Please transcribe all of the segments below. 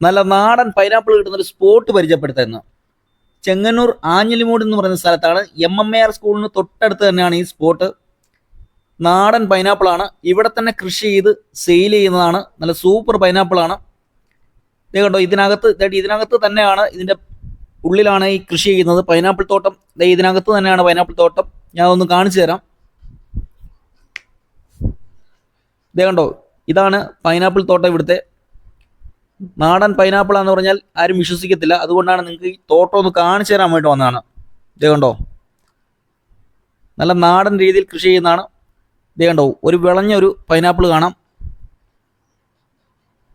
നല്ല നാടൻ പൈനാപ്പിൾ കിട്ടുന്ന ഒരു സ്പോട്ട് പരിചയപ്പെടുത്തുന്നു. ചെങ്ങന്നൂർ ആഞ്ഞലിമൂട് എന്ന് പറയുന്ന സ്ഥലത്താണ് എം എം എ ആർ സ്കൂളിന് തൊട്ടടുത്ത് തന്നെയാണ് ഈ സ്പോട്ട് നാടൻ പൈനാപ്പിൾ ആണ്. ഇവിടെ തന്നെ കൃഷി ചെയ്ത് സെയിൽ ചെയ്യുന്നതാണ്. നല്ല സൂപ്പർ പൈനാപ്പിൾ ആണ്. ദേ കണ്ടോ ഇതിനകത്ത് ഇതിനകത്ത് തന്നെയാണ് ഇതിന്റെ ഉള്ളിലാണ് ഈ കൃഷി ചെയ്യുന്നത്. പൈനാപ്പിൾ തോട്ടം ഇതിനകത്ത് തന്നെയാണ് പൈനാപ്പിൾ തോട്ടം. ഞാൻ ഒന്ന് കാണിച്ചു തരാം. ദേ കണ്ടോ ഇതാണ് പൈനാപ്പിൾ തോട്ടം ഇവിടുത്തെ നാടൻ പൈനാപ്പിൾ എന്ന് പറഞ്ഞാൽ ആരും വിശ്വസിക്കത്തില്ല. അതുകൊണ്ടാണ് നിങ്ങൾക്ക് ഈ തോട്ടം ഒന്ന് കാണിച്ചു തരാൻ വേണ്ടി വന്നതാണ്. ദേ കണ്ടോ? നല്ല നാടൻ രീതിയിൽ കൃഷി ചെയ്യുന്നതാണ്. ദേ കണ്ടോ? ഒരു വിളഞ്ഞ ഒരു പൈനാപ്പിൾ കാണാം.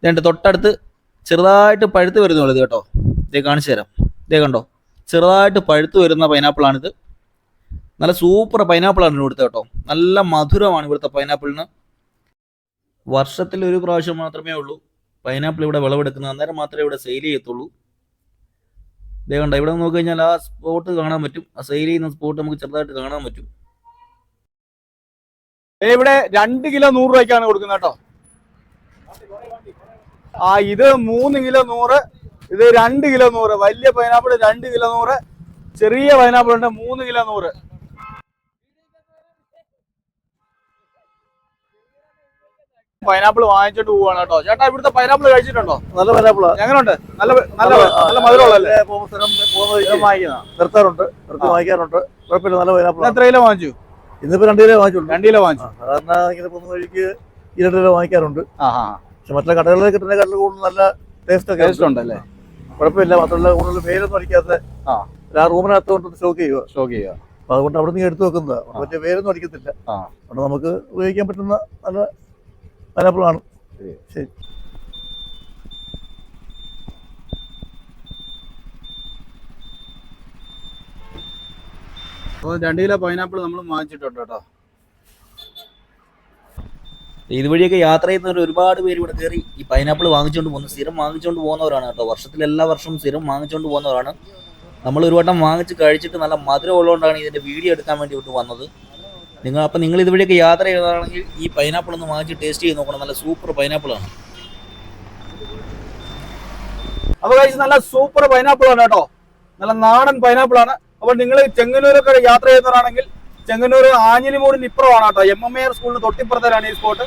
ഇതേണ്ട തൊട്ടടുത്ത് ചെറുതായിട്ട് പഴുത്ത് വരുന്നുള്ളത് കേട്ടോ. ഇതേ കാണിച്ചു തരാം. ദേ കണ്ടോ? ചെറുതായിട്ട് പഴുത്ത് വരുന്ന പൈനാപ്പിളാണിത് നല്ല സൂപ്പർ പൈനാപ്പിളാണ് ഇവിടുത്തെ കേട്ടോ. നല്ല മധുരമാണ് ഇവിടുത്തെ പൈനാപ്പിളിന് വർഷത്തിൽ ഒരു പ്രാവശ്യം മാത്രമേ ഉള്ളൂ. പൈനാപ്പിൾ ഇവിടെ വിളവെടുക്കുന്നത്. അന്നേരം മാത്രമേ ഇവിടെ സെയിൽ ചെയ്യത്തുള്ളൂ. ദേ കണ്ടോ ഇവിടെ നോക്കി കഴിഞ്ഞാൽ ആ സ്പോട്ട് കാണാൻ പറ്റും. ആ സെയിൽ ചെയ്യുന്ന സ്പോട്ട് നമുക്ക് ചെറുതായിട്ട് കാണാൻ പറ്റും. ഇവിടെ രണ്ട് കിലോ നൂറ് രൂപയ്ക്കാണ് കൊടുക്കുന്നത് കേട്ടോ. ആ ഇത് മൂന്ന് കിലോ നൂറ് ഇത് രണ്ട് കിലോ നൂറ് വലിയ പൈനാപ്പിൾ രണ്ട് കിലോ നൂറ് ചെറിയ പൈനാപ്പിൾ ഉണ്ട് മൂന്ന് കിലോ നൂറ്. പൈനാപ്പിൾ വാങ്ങിച്ചിട്ട് പോവാണ് കേട്ടോ. ചേട്ടാ ഇവിടുത്തെ പൈനാപ്പിൾ കഴിച്ചിട്ടുണ്ടോ? നല്ല പൈനാപ്പിൾ എങ്ങനെയുണ്ട് നല്ല നല്ല നല്ല മധുരമുള്ളല്ലേ വാങ്ങിക്കുന്ന നിർത്താറുണ്ട് നിർത്തി വാങ്ങിക്കാറുണ്ട്. കുഴപ്പമില്ല നല്ല പൈനാപ്പിൾ എത്ര കിലോ വാങ്ങിച്ചു? ഇന്നിപ്പോ രണ്ട് കിലോ വാങ്ങിച്ചു രണ്ട് കിലോ വാങ്ങിച്ചു. സാധാരണ ഇങ്ങനെ പോകുന്ന വഴിക്ക് ഈ രണ്ട് കിലോ വാങ്ങിക്കാറുണ്ട്. പക്ഷെ മറ്റുള്ള കടകളിൽ കിട്ടുന്ന കടലിൽ കൂടുതൽ നല്ല ടേസ്റ്റ് ഒക്കെ ടേസ്റ്റ് ഉണ്ടല്ലേ? കുഴപ്പമില്ല മാത്രമല്ല കൂടുതൽ വെയിലൊന്നും അടിക്കാത്ത ആ. റൂമിനകത്ത് കൊണ്ട് സ്റ്റോക്ക് ചെയ്യുക. ഷോക്ക് ചെയ്യുക. അപ്പൊ അതുകൊണ്ട് അവിടെ നിന്ന് എടുത്തു വെക്കുന്നത്. മറ്റേ വെയിലൊന്നും അടിക്കത്തില്ല. അതുകൊണ്ട് നമുക്ക് ഉപയോഗിക്കാൻ പറ്റുന്ന നല്ല പൈനാപ്പിളാണ് ശരി. അപ്പോൾ രണ്ട് കിലോ പൈനാപ്പിൾ നമ്മൾ വാങ്ങിച്ചിട്ടുണ്ട് കേട്ടോ. ഇതുവഴിയൊക്കെ യാത്ര ചെയ്യുന്നവർ ഒരുപാട് പേര് ഇവിടെ കയറി ഈ പൈനാപ്പിൾ വാങ്ങിച്ചുകൊണ്ട് പോകുന്നു. സ്ഥിരം വാങ്ങിച്ചുകൊണ്ട് പോകുന്നവരാണ് കേട്ടോ. വർഷത്തിൽ എല്ലാ വർഷവും സ്ഥിരം വാങ്ങിച്ചുകൊണ്ട് പോകുന്നവരാണ്. നമ്മൾ ഒരു വട്ടം വാങ്ങിച്ച് കഴിച്ചിട്ട് നല്ല മധുരം ഉള്ളതുകൊണ്ടാണ് ഇതിന്റെ വീഡിയോ എടുക്കാൻ വേണ്ടി വന്നത്. നിങ്ങൾ അപ്പം നിങ്ങൾ ഇതുവഴിയൊക്കെ യാത്ര ചെയ്യുന്നതാണെങ്കിൽ ഈ പൈനാപ്പിൾ ഒന്ന് വാങ്ങിച്ച് ടേസ്റ്റ് ചെയ്ത് നോക്കണം. നല്ല സൂപ്പർ പൈനാപ്പിളാണ് അപ്പോൾ കഴിച്ച് നല്ല സൂപ്പർ പൈനാപ്പിളാണ് കേട്ടോ. നല്ല നാടൻ പൈനാപ്പിളാണ് അപ്പോൾ നിങ്ങൾ ചെങ്ങന്നൂരൊക്കെ യാത്ര ചെയ്യുന്നവരാണെങ്കിൽ ചെങ്ങന്നൂർ ആഞ്ഞിലിമൂടിന് ഇപ്പുറമാണ് കേട്ടോ. എം എം എ ആർ സ്കൂളിന് തൊട്ടിപ്പുറത്തേലാണ് ഈ സ്പോട്ട്